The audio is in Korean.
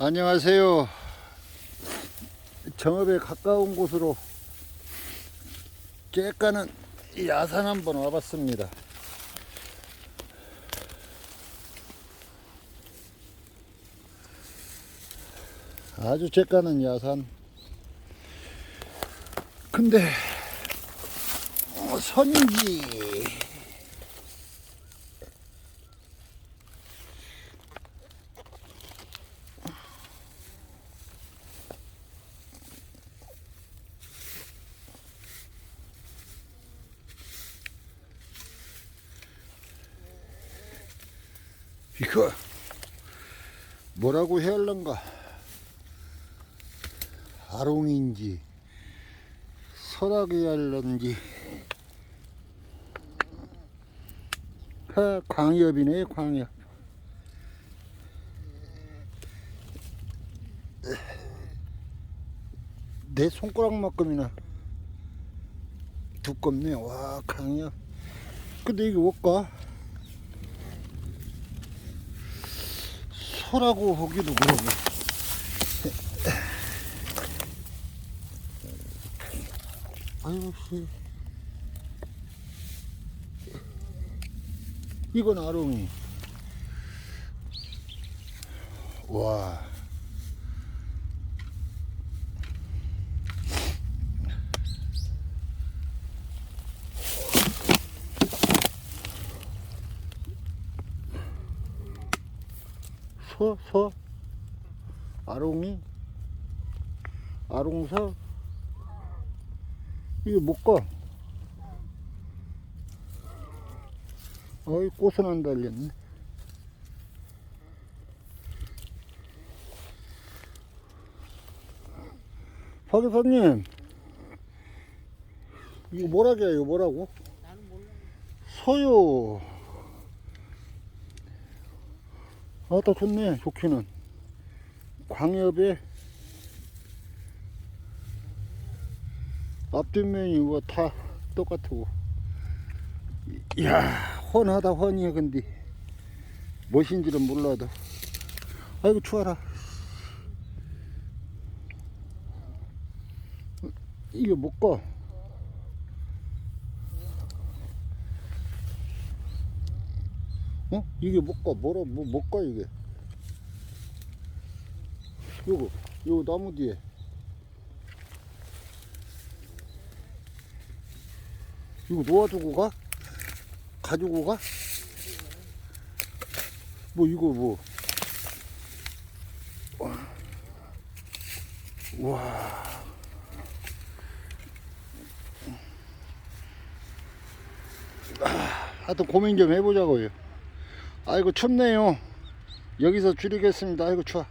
안녕하세요. 정읍에 가까운 곳으로 쬐까는 야산 한번 와봤습니다. 아주 쬐까는 야산. 근데 어, 선인지 이거 뭐라고 해야 할런가? 아롱인지 설악이 할런지. 하, 광엽이네 광엽. 내 손가락만큼이나 두껍네. 와 광엽. 근데 이게 뭘까 소라고 하기도 그러고. 씨 이건 아롱이. 와 서, 서, 아롱이, 아롱서, 이게 뭐까? 어이, 꽃은 안 달렸네. 박 여사님, 이거 뭐라게요, 이거 뭐라고? 서요. 아따 좋네 좋기는. 광엽에 앞뒷면이 뭐 다 똑같고. 이야 훤하다 훤해 근데. 무엇인지는 몰라도. 아이고 추워라. 이게 뭐까 어? 이게 뭐까? 뭐라, 뭐, 뭐까, 이게? 요거, 요 나무 뒤에. 이거 놓아주고 가? 가지고 가? 뭐, 이거 뭐. 와. 하여튼 고민 좀 해보자고요. 아이고 춥네요. 여기서 줄이겠습니다. 아이고 추워.